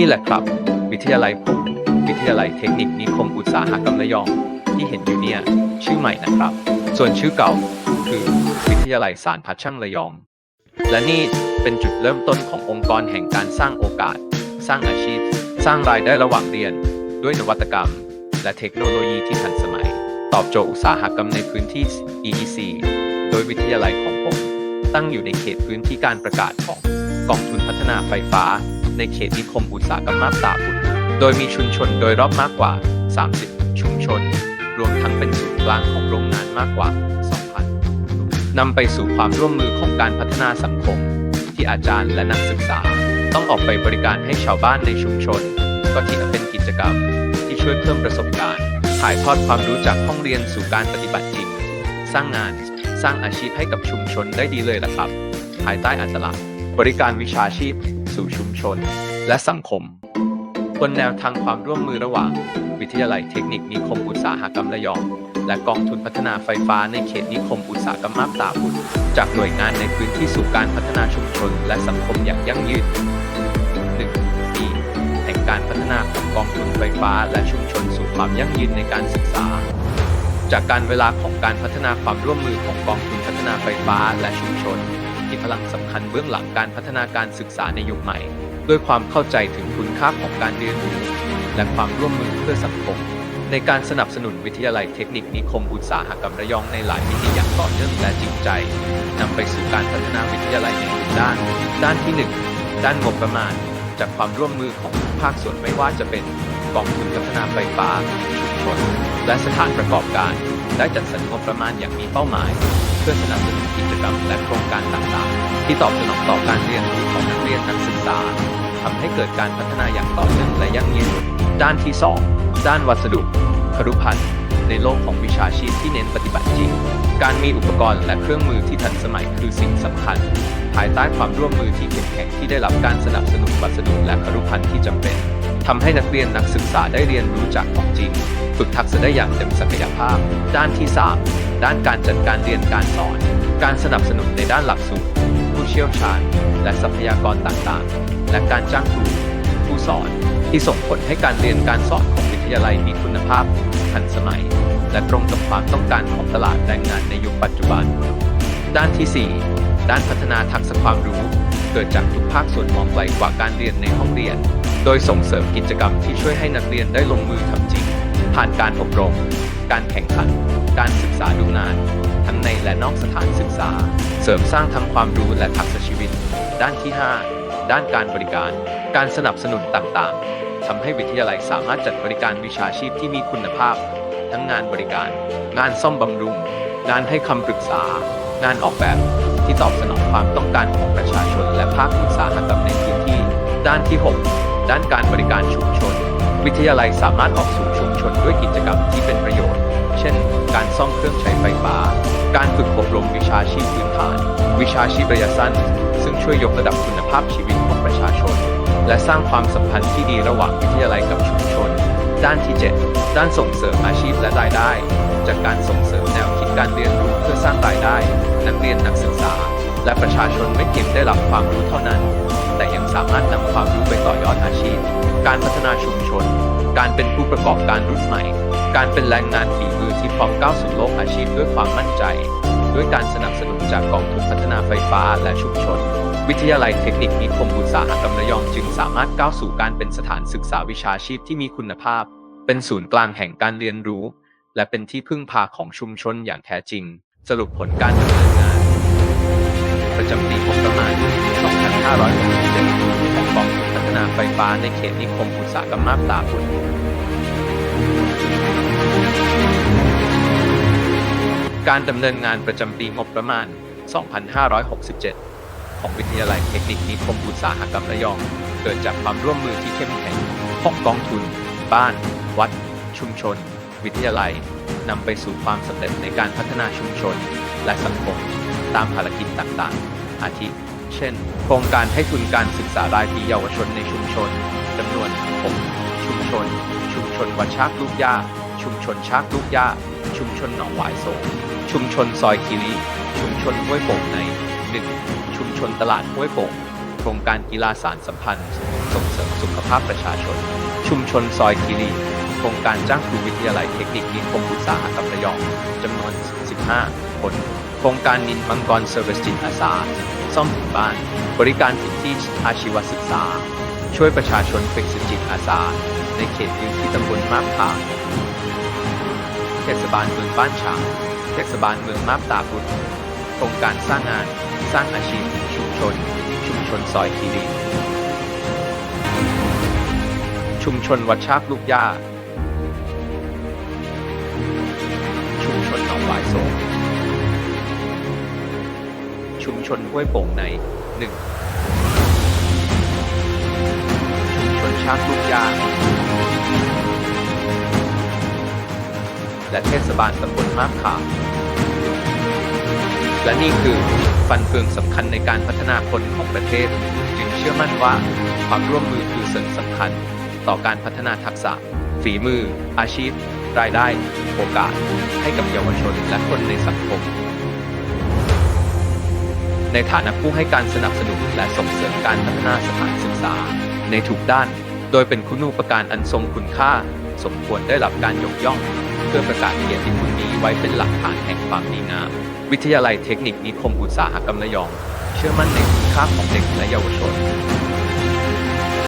นี่แหละครับ วิทยาลัยผมวิทยาลัยเทคนิคนิคมอุตสาหกรรมระยอง ที่เห็นอยู่เนี่ยชื่อใหม่นะครับ ส่วนชื่อเก่าคือวิทยาลัยสารพัดช่างระยอง และนี่เป็นจุดเริ่มต้นขององค์กรแห่งการสร้างโอกาส สร้างอาชีพ สร้างรายได้ระหว่างเรียน ด้วยนวัตกรรม และเทคโนโลยีที่ทันสมัย ตอบโจทย์อุตสาหกรรมในพื้นที่ EEC โดยวิทยาลัยของผม ตั้งอยู่ในเขตพื้นที่การประกาศของกองทุนพัฒนาไฟฟ้า ในเขตนิคมอุตสาหกรรมมาบตาพุธโดยมีชุมชนโดยรอบมากกว่า 30 ชุมชน รวมทั้งเป็นศูนย์กลางของโรงงานมากกว่า 2,000นำไปสู่ความร่วมมือของการพัฒนาสังคม ที่อาจารย์และนักศึกษา ต้องออกไปบริการให้ชาวบ้านในชุมชน ก็ถือเป็นกิจกรรมที่ช่วยเพิ่มประสบการณ์ ถ่ายทอดความรู้จากห้องเรียนสู่การปฏิบัติจริง สร้างงาน สร้างอาชีพให้กับชุมชนได้ดีเลยล่ะครับ ภายใต้อัตลักษณ์ บริการวิชาชีพสู่ชุม ชน และสังคม บนแนวทางความร่วมมือระหว่าง วิทยาลัยเทคนิคนิคมอุตสาหกรรมระยอง และกองทุนพัฒนาไฟฟ้าในเขตนิคมอุตสาหกรรมมาบตาพุธจากหน่วยงานในพื้นที่สู่การพัฒนาชุมชน และสังคมอย่างยั่งยืน 1. ปีแห่งการพัฒนาของกองทุนไฟฟ้าและชุมชนสู่ความยั่งยืนในการศึกษาจากการเวลาของการพัฒนาความร่วมมือของกองทุนพัฒนาไฟฟ้าและชุมชน ที่พลังสำคัญเบื้องหลังการพัฒนาการศึกษาในยุคใหม่ ด้วยความเข้าใจถึงคุณค่าของการเรียนรู้และความร่วมมือเพื่อสังคม ในการสนับสนุนวิทยาลัยเทคนิคนิคมอุตสาหกรรมระยองในหลายมิติอย่างต่อเนื่องและจริงใจนำไปสู่การพัฒนาวิทยาลัยในด้าน ด้านที่ 1 ด้านงบประมาณ จากความร่วมมือของภาคส่วนไม่ว่าจะเป็นกองทุนพัฒนาไฟฟ้าชุมชนและสถานประกอบการ ได้จัดสรรงบประมาณอย่างมีเป้าหมาย เพื่อสนับสนุนกิจกรรมและโครงการต่างๆ ที่ตอบสนองต่อการเรียนรู้ของนักเรียนนักศึกษา ทำให้เกิดการพัฒนาอย่างต่อเนื่องและยั่งยืน ด้านที่ 2 ด้านวัสดุครุพันธ์ในโลกของวิชาชีพที่เน้นปฏิบัติจริง การมีอุปกรณ์และเครื่องมือที่ทันสมัยคือสิ่งสำคัญ ภายใต้ความร่วมมือที่เข้มแข็งที่ได้รับการสนับสนุนวัสดุและครุพันธ์ที่จำเป็นทำให้นักเรียนนักศึกษาได้เรียนรู้จากของจริง ฝึกทักษะได้อย่างเต็มศักยภาพ ด้านที่ 3 ด้านการจัดการเรียนการสอน การสนับสนุนในด้านหลักสูตร เชี่ยวชาญ และทรัพยากรต่างๆ และการจ้างครูผู้สอนที่ส่งผลให้การเรียนการสอนของวิทยาลัยมีคุณภาพทันสมัย และตรงกับความต้องการของตลาดแรงงานในยุคปัจจุบัน ด้านที่ 4 ด้านพัฒนาทักษะความรู้ เกิดจากทุกภาคส่วนมองไกลกว่าการเรียนในห้องเรียน โดยส่งเสริมกิจกรรมที่ช่วยให้นักเรียนได้ลงมือทำจริง ผ่านการอบรม การแข่งขัน การศึกษาดูงาน ทั้งในและนอกสถานศึกษา เสริมสร้างทั้งความรู้และทักษะชีวิต ด้านที่ 5 ด้านการบริการ การสนับสนุนต่างๆ ทำให้วิทยาลัยสามารถจัดบริการวิชาชีพที่มีคุณภาพ ทั้งงานบริการ งานซ่อมบำรุง งานให้คำปรึกษา งานออกแบบที่ตอบสนองความต้องการของประชาชน และภาคอุตสาหกรรมในพื้นที่ ด้านที่ 6 ด้านการบริการชุมชน วิทยาลัยสามารถออกสู่ชุมชนด้วยกิจกรรมที่ ซ่อมเครื่องใช้ไฟฟ้า การฝึกอบรมวิชาชีพพื้นฐาน วิชาชีพระยะสั้น ซึ่งช่วยยกระดับคุณภาพชีวิตของประชาชน และสร้างความสัมพันธ์ที่ดีระหว่างวิทยาลัยกับชุมชน ด้านที่ 7 ด้านส่งเสริมอาชีพและรายได้ จากการส่งเสริมแนวคิดการเรียนรู้เพื่อสร้างรายได้ นักเรียนนักศึกษา และประชาชนไม่เพียงได้รับความรู้เท่านั้น แต่ยังสามารถนำความรู้ไปต่อยอดอาชีพ การพัฒนาชุมชน การเป็นผู้ประกอบการรุ่นใหม่ การเป็นแรงงานฝี ที่พร้อมก้าวสู่โลกอาชีพด้วยความมั่นใจ ด้วยการสนับสนุนจากกองทุนพัฒนาไฟฟ้าและชุมชน วิทยาลัยเทคนิคนิคมอุตสาหกรรมระยองจึงสามารถก้าวสู่การเป็นสถานศึกษาวิชาชีพที่มีคุณภาพ เป็นศูนย์กลางแห่งการเรียนรู้ และเป็นที่พึ่งพาของชุมชนอย่างแท้จริง สรุปผลการดำเนินงาน ประจำปีงบประมาณ 2567ของกองทุนพัฒนาไฟฟ้าในเขตนิคมอุตสาหกรรมมาบตาพุธ การดำเนินงานประจำปีงบประมาณ 2567 ของวิทยาลัยเทคนิคนิคมอุตสาหกรรมระยอง เกิดจากความร่วมมือที่เข้มแข็งของกองทุน บ้าน วัด ชุมชน วิทยาลัยนำไปสู่ความสำเร็จในการพัฒนาชุมชน และสังคม ตามภารกิจต่างๆ อาทิ เช่น โครงการให้ทุนการศึกษารายปีเยาวชนในชุมชนจำนวน6ชุมชน ชุมชนวัดชากลูกยาชุมชนชากลูกยาชุมชนหนองหวายโศก ชุมชนซอยคีรีชุมชนห้วยโป่งใน 1. ชุมชนตลาดห้วยโป่งโครงการกีฬาสารสัมพันธ์ ส่งเสริมสุขภาพประชาชน ชุมชนซอยคีรีโครงการจ้างครูวิทยาลัยเทคนิคนิคมอุตสาหกรรมระยองจำนวน 15 คน โครงการนินมังกรเซอร์วิสจิตอาสา ซ่อมถึงบ้าน บริการถึงที่อาชีวศึกษา ช่วยประชาชนฝึกสจิตอาสา ในเขตพื้นที่ตำบลมาบตาเทศบาลเมืองบ้านฉาง เทศบาลเมืองมาบตาพุธโครงการสร้างงาน สร้างอาชีพ ชุมชน ชุมชนซอยคีรีชุมชนวัดชากลูกยาชุมชนหนองหวายโศกชุมชนห้วยโป่งในหนึ่งชุมชนชากลูกยาและเทศบาลตำบลมาบขาม และนี่คือฟันเฟืองสำคัญในการพัฒนาคนของประเทศ จึงเชื่อมั่นว่าความร่วมมือคือส่วนสำคัญ ต่อการพัฒนาทักษะ ฝีมือ อาชีพ รายได้ โอกาส ให้กับเยาวชนและคนในสังคม ในฐานะผู้ให้การสนับสนุนและส่งเสริมการพัฒนาสถานศึกษา ในทุกด้าน โดยเป็นคุณูปการอันทรงคุณค่า สมควรได้รับการยกย่อง เพื่อประกาศเกียรติคุณนี้ไว้เป็นหลักฐานแห่งความดีงาม วิทยาลัยเทคนิคนิคมอุตสาหกรรมระยอง เชื่อมั่นในคุณค่าของเด็กและเยาวชน